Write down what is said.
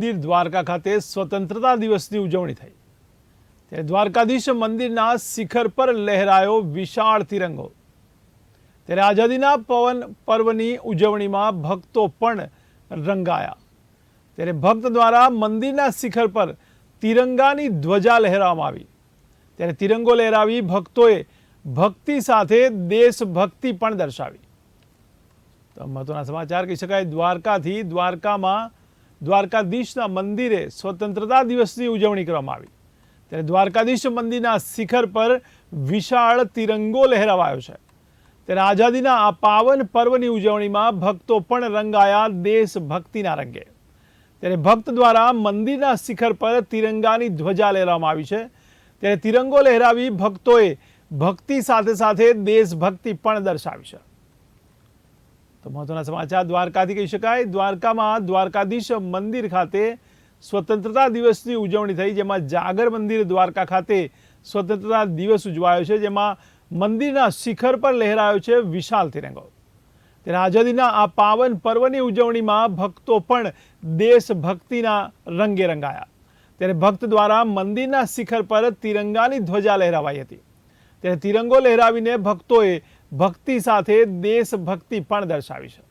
મંદિર દ્વારકા ખાતે સ્વતંત્રતા દિવસની ઉજવણી થઈ. ત્યારે દ્વારકાધીશ મંદિરના શિખર પર લહેરાયો વિશાળ તિરંગો. ત્યારે આઝાદીના પવન પર્વની ઉજવણીમાં ભક્તો પણ રંગાયા. ત્યારે ભક્ત દ્વારા મંદિરના શિખર પર તિરંગાની ધ્વજા લહેરાવવામાં આવી. ત્યારે તિરંગો લહેરાવી ભક્તોએ ભક્તિ સાથે દેશભક્તિ પણ દર્શાવી. તો મહત્વના સમાચાર કહી શકાય, દ્વારકાથી દ્વારકામાં દ્વારકાધીશના મંદિરે સ્વતંત્રતા દિવસની ઉજવણી કરવામાં આવી. ત્યારે દ્વારકાધીશ મંદિરના શિખર પર વિશાળ તિરંગો લહેરાવાયો છે. ત્યારે આઝાદીના આ પાવન પર્વની ઉજવણીમાં ભક્તો પણ રંગાયા દેશભક્તિના રંગે. ત્યારે ભક્ત દ્વારા મંદિરના શિખર પર તિરંગાની ધ્વજા લહેરાવવામાં આવી છે. ત્યારે તિરંગો લહેરાવી ભક્તોએ ભક્તિ સાથે સાથે દેશભક્તિ પણ દર્શાવી છે. તો મહત્વના સમાચાર, દ્વારકાથી કહી શકાય. દ્વારકામાં દ્વારકાધીશ મંદિર ખાતે સ્વતંત્રતા દિવસની ઉજવણી થઈ, જેમાં જાગર મંદિર દ્વારકા ખાતે સ્વતંત્રતા દિવસ ઉજવાયો છે, જેમાં મંદિરના શિખર પર લહેરાયો છે વિશાલ તિરંગો. ત્યારે આઝાદીના આ પાવન પર્વની ઉજવણીમાં ભક્તો પણ દેશભક્તિના રંગે રંગાયા. ત્યારે ભક્ત દ્વારા મંદિરના શિખર પર તિરંગાની ધ્વજા લહેરાવાઈ હતી. ત્યારે તિરંગો લહેરાવીને ભક્તોએ ભક્તિ સાથે દેશભક્તિ પણ દર્શાવી છે.